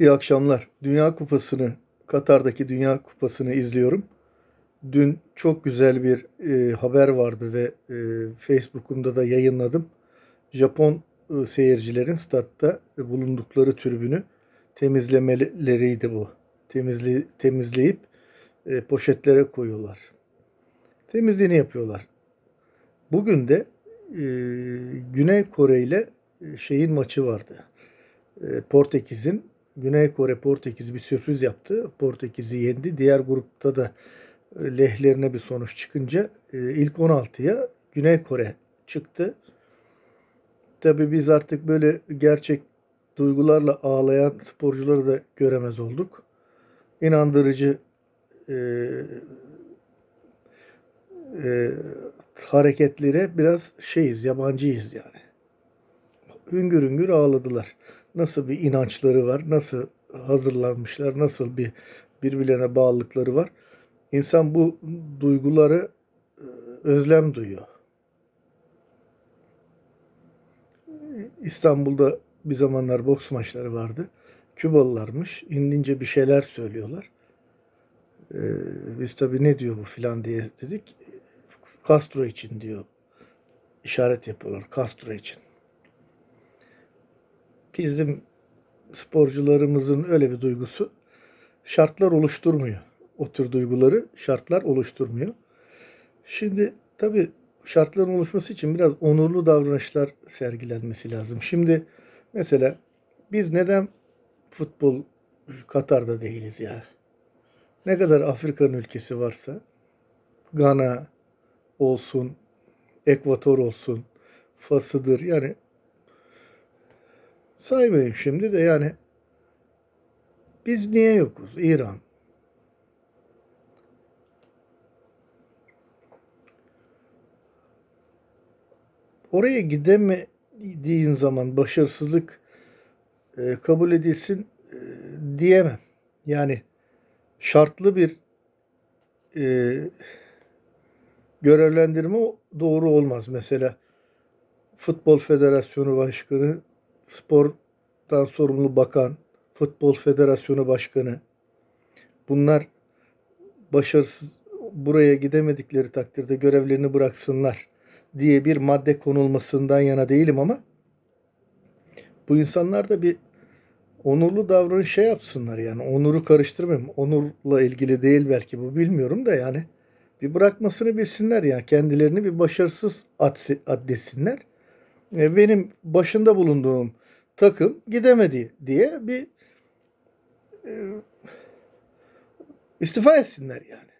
İyi akşamlar. Dünya Kupası'nı, Katar'daki Dünya Kupası'nı izliyorum. Dün çok güzel bir e, haber vardı ve e, Facebook'umda da yayınladım. Japon e, seyircilerin statta bulundukları tribünü temizlemeleriydi bu. Temizli, temizleyip e, poşetlere koyuyorlar. Temizliğini yapıyorlar. Bugün de e, Güney Kore ile e, şeyin maçı vardı. E, Portekiz'in Güney Kore Portekiz bir sürpriz yaptı. Portekiz'i yendi. Diğer grupta da e, lehlerine bir sonuç çıkınca e, ilk 16'ya Güney Kore çıktı. Tabii biz artık böyle gerçek duygularla ağlayan sporcuları da göremez olduk. İnandırıcı e, e, hareketlere biraz şeyiz, yabancıyız yani. Hüngür hüngür ağladılar. Nasıl bir inançları var, nasıl hazırlanmışlar, nasıl bir birbirlerine bağlılıkları var. İnsan bu duyguları e, özlem duyuyor. İstanbul'da bir zamanlar boks maçları vardı. Kübalılarmış. İndince bir şeyler söylüyorlar. Ee, biz tabii ne diyor bu filan diye dedik. Castro için diyor. İşaret yapıyorlar Castro için. Bizim sporcularımızın öyle bir duygusu şartlar oluşturmuyor. O tür duyguları şartlar oluşturmuyor. Şimdi tabii şartların oluşması için biraz onurlu davranışlar sergilenmesi lazım. Şimdi mesela biz neden futbol Katar'da değiliz ya? Ne kadar Afrika'nın ülkesi varsa Gana olsun, Ekvator olsun, Fas'ıdır yani saymayayım şimdi de yani biz niye yokuz? İran. Oraya gidemediğin zaman başarısızlık e, kabul edilsin e, diyemem. Yani şartlı bir e, görevlendirme doğru olmaz. Mesela Futbol Federasyonu Başkanı, spordan sorumlu bakan, Futbol Federasyonu Başkanı bunlar başarısız buraya gidemedikleri takdirde görevlerini bıraksınlar diye bir madde konulmasından yana değilim ama bu insanlar da bir onurlu davranış şey yapsınlar yani. Onuru karıştırmayayım. Onurla ilgili değil belki bu bilmiyorum da yani. Bir bırakmasını bilsinler yani. Kendilerini bir başarısız addesinler. E, benim başında bulunduğum takım gidemedi diye bir e, istifa etsinler yani.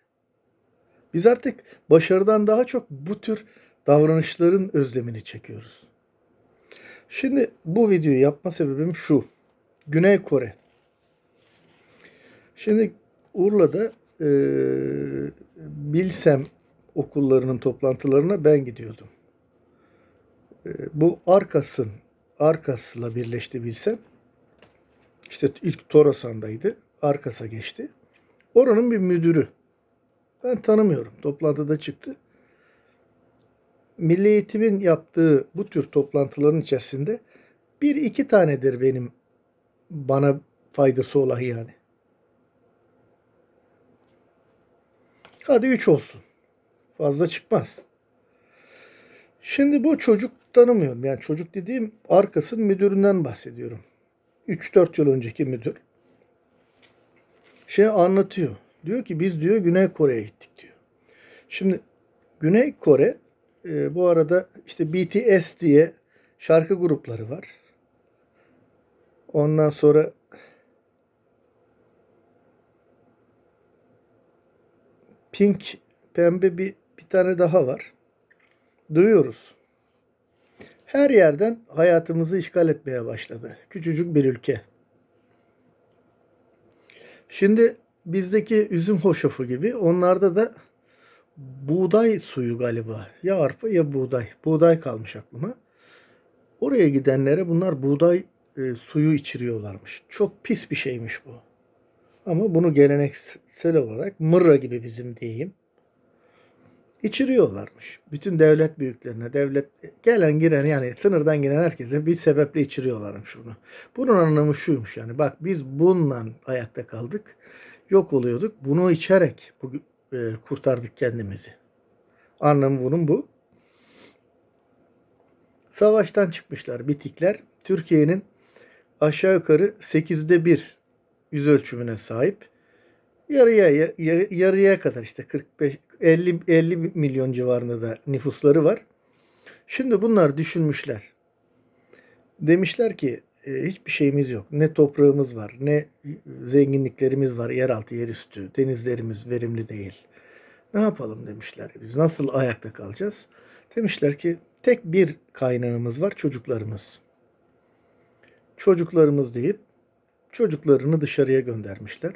Biz artık başarıdan daha çok bu tür davranışların özlemini çekiyoruz. Şimdi bu videoyu yapma sebebim şu. Güney Kore. Şimdi Urla'da e, Bilsem okullarının toplantılarına ben gidiyordum. E, bu Arkas'ın Arkas'la birleşti Bilsem. İşte ilk Torasan'daydı. Arkas'a geçti. Oranın bir müdürü. Ben tanımıyorum. Toplantıda çıktı. Milli Eğitim'in yaptığı bu tür toplantıların içerisinde bir iki tanedir benim bana faydası olan yani. Hadi üç olsun. Fazla çıkmaz. Şimdi bu çocuk tanımıyorum. Yani çocuk dediğim arkasının müdüründen bahsediyorum. 3-4 yıl önceki müdür. Şey anlatıyor. Diyor ki biz diyor Güney Kore'ye gittik diyor. Şimdi Güney Kore e, bu arada işte BTS diye şarkı grupları var. Ondan sonra Pink pembe bir bir tane daha var. Duyuyoruz. Her yerden hayatımızı işgal etmeye başladı. Küçücük bir ülke. Şimdi bizdeki üzüm hoşafı gibi onlarda da buğday suyu galiba. Ya arpa ya buğday. Buğday kalmış aklıma. Oraya gidenlere bunlar buğday e, suyu içiriyorlarmış. Çok pis bir şeymiş bu. Ama bunu geleneksel olarak mırra gibi bizim diyeyim. İçiriyorlarmış. Bütün devlet büyüklerine, devlet gelen giren yani sınırdan giren herkese bir sebeple içiriyorlarmış bunu. Bunun anlamı şuymuş yani bak biz bununla ayakta kaldık. Yok oluyorduk. Bunu içerek bugün e, kurtardık kendimizi. Anlamı bunun bu. Savaştan çıkmışlar bitikler. Türkiye'nin aşağı yukarı 8'de 1 yüz ölçümüne sahip. Yarıya ya- yarıya kadar işte 45 50 50 milyon civarında da nüfusları var. Şimdi bunlar düşünmüşler. Demişler ki e, hiçbir şeyimiz yok. Ne toprağımız var, ne zenginliklerimiz var. Yeraltı, yerüstü, denizlerimiz verimli değil. Ne yapalım demişler. Biz nasıl ayakta kalacağız? Demişler ki tek bir kaynağımız var çocuklarımız. Çocuklarımız deyip çocuklarını dışarıya göndermişler.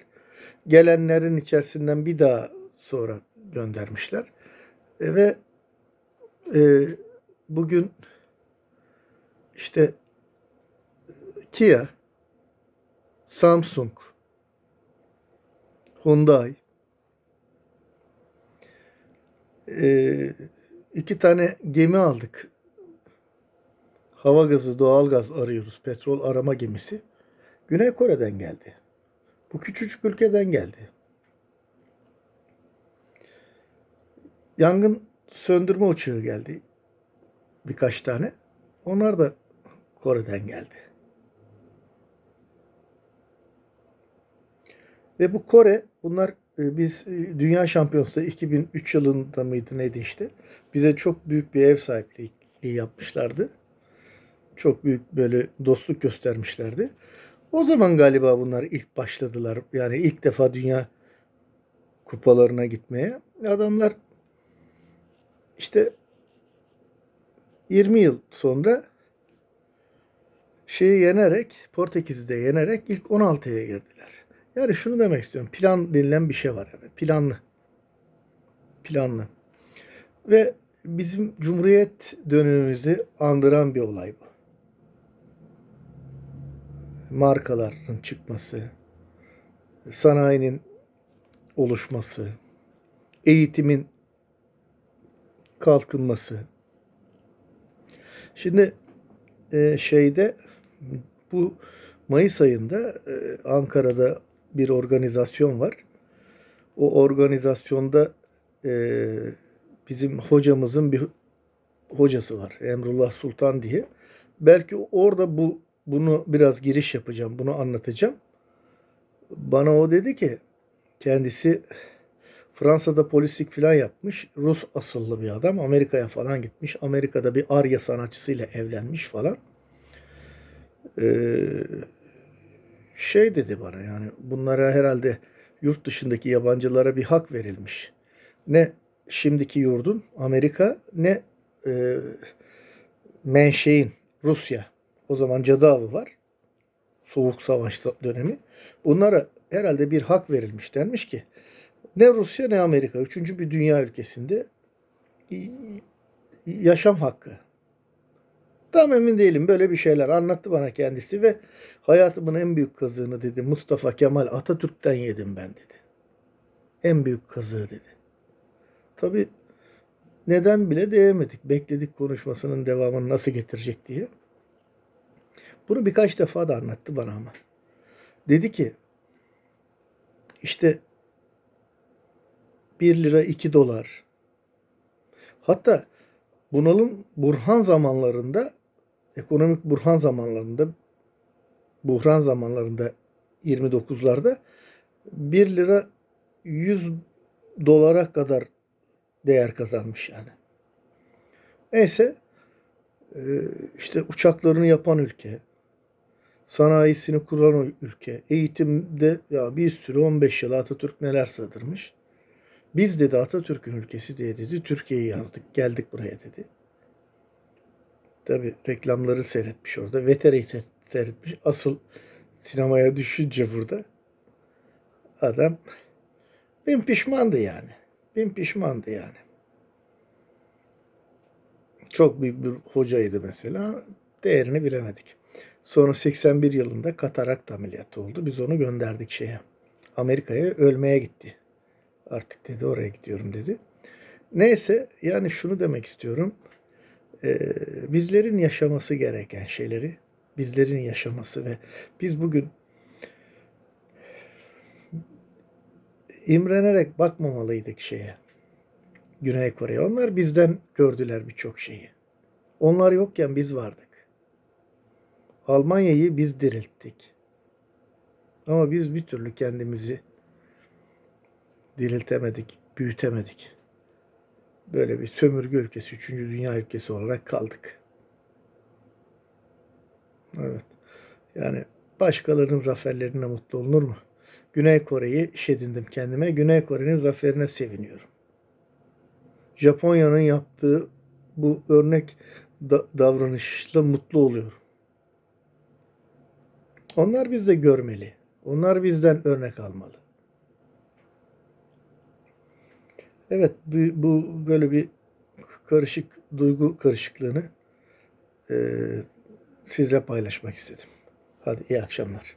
Gelenlerin içerisinden bir daha sonra göndermişler. E, ve e, bugün işte Kia, Samsung, Hyundai e, iki tane gemi aldık. Hava gazı, doğal gaz arıyoruz. Petrol arama gemisi. Güney Kore'den geldi. Bu küçücük ülkeden geldi. Yangın söndürme uçağı geldi. Birkaç tane. Onlar da Kore'den geldi. Ve bu Kore, bunlar e, biz e, Dünya Şampiyonası 2003 yılında mıydı neydi işte. Bize çok büyük bir ev sahipliği yapmışlardı. Çok büyük böyle dostluk göstermişlerdi. O zaman galiba bunlar ilk başladılar. Yani ilk defa dünya kupalarına gitmeye. Adamlar işte 20 yıl sonra şeyi yenerek, Portekiz'i de yenerek ilk 16'ya girdiler. Yani şunu demek istiyorum. Plan denilen bir şey var. Yani. Planlı. Planlı. Ve bizim Cumhuriyet dönemimizi andıran bir olay bu. Markaların çıkması, sanayinin oluşması, eğitimin kalkınması. Şimdi e, şeyde bu Mayıs ayında e, Ankara'da bir organizasyon var. O organizasyonda e, bizim hocamızın bir hocası var. Emrullah Sultan diye. Belki orada bu bunu biraz giriş yapacağım. Bunu anlatacağım. Bana o dedi ki kendisi Fransa'da polislik falan yapmış. Rus asıllı bir adam. Amerika'ya falan gitmiş. Amerika'da bir Arya sanatçısıyla evlenmiş falan. Ee, şey dedi bana yani bunlara herhalde yurt dışındaki yabancılara bir hak verilmiş. Ne şimdiki yurdun Amerika ne e, menşein Rusya. O zaman cadı avı var. Soğuk savaş dönemi. Bunlara herhalde bir hak verilmiş denmiş ki ne Rusya ne Amerika üçüncü bir dünya ülkesinde yaşam hakkı. Tam emin değilim böyle bir şeyler anlattı bana kendisi ve hayatımın en büyük kazığını dedi Mustafa Kemal Atatürk'ten yedim ben dedi. En büyük kazığı dedi. Tabi neden bile diyemedik. Bekledik konuşmasının devamını nasıl getirecek diye. Bunu birkaç defa da anlattı bana ama. Dedi ki işte 1 lira 2 dolar. Hatta bunalım burhan zamanlarında ekonomik burhan zamanlarında buhran zamanlarında 29'larda 1 lira 100 dolara kadar değer kazanmış yani. Neyse işte uçaklarını yapan ülke, sanayisini kuran ülke, eğitimde ya bir sürü 15 yıl Atatürk neler sığdırmış. Biz dedi Atatürk'ün ülkesi diye dedi Türkiye'yi yazdık geldik buraya dedi. Tabi reklamları seyretmiş orada. Veteri'yi seyretmiş. Asıl sinemaya düşünce burada adam bin pişmandı yani. Bin pişmandı yani. Çok büyük bir hocaydı mesela. Değerini bilemedik. Sonra 81 yılında katarakt ameliyatı oldu. Biz onu gönderdik şeye. Amerika'ya ölmeye gitti. Artık dedi oraya gidiyorum dedi. Neyse yani şunu demek istiyorum. Ee, bizlerin yaşaması gereken şeyleri bizlerin yaşaması ve biz bugün imrenerek bakmamalıydık şeye. Güney Kore'ye. Onlar bizden gördüler birçok şeyi. Onlar yokken biz vardık. Almanya'yı biz dirilttik. Ama biz bir türlü kendimizi diriltemedik, büyütemedik. Böyle bir sömürge ülkesi, üçüncü dünya ülkesi olarak kaldık. Evet. Yani başkalarının zaferlerine mutlu olunur mu? Güney Kore'yi iş edindim kendime. Güney Kore'nin zaferine seviniyorum. Japonya'nın yaptığı bu örnek da- davranışla mutlu oluyorum. Onlar bizde görmeli. Onlar bizden örnek almalı. Evet, bu, bu böyle bir karışık duygu karışıklığını eee sizle paylaşmak istedim. Hadi iyi akşamlar.